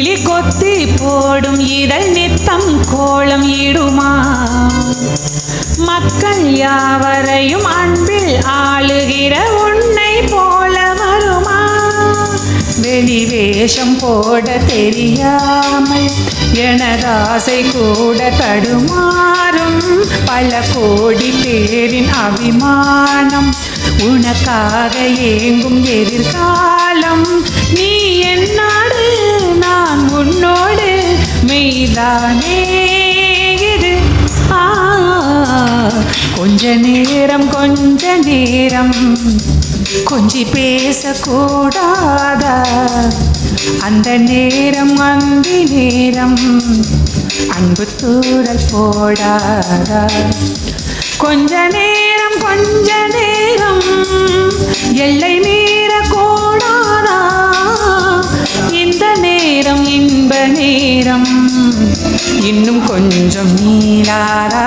கிளி கொத்தி போடும் இதழ் நித்தம் கோலம் இடுமா? மக்கள் யாவரையும் அன்பில் ஆளுகிற உன்னை போல வருமா? வெளி வேஷம் போட தெரியாமல் எனதாசை கூட தடுமாறும் பல கோடி பேரின் அபிமானம் உனக்காக ஏங்கும் எதிர்கால மெய்தானே இது? கொஞ்ச நேரம் கொஞ்ச நேரம். கொஞ்சி பேசக்கூடாதா? அந்த நேரம் அந்தி நேரம். அன்பு தூரல் போடாதா? கொஞ்ச நேரம் கொஞ்ச நேரம். எல்லை மீற கூடாதா இந்த நேரம் இன்ப நேரம். இன்னும் கொஞ்சம் நீராரா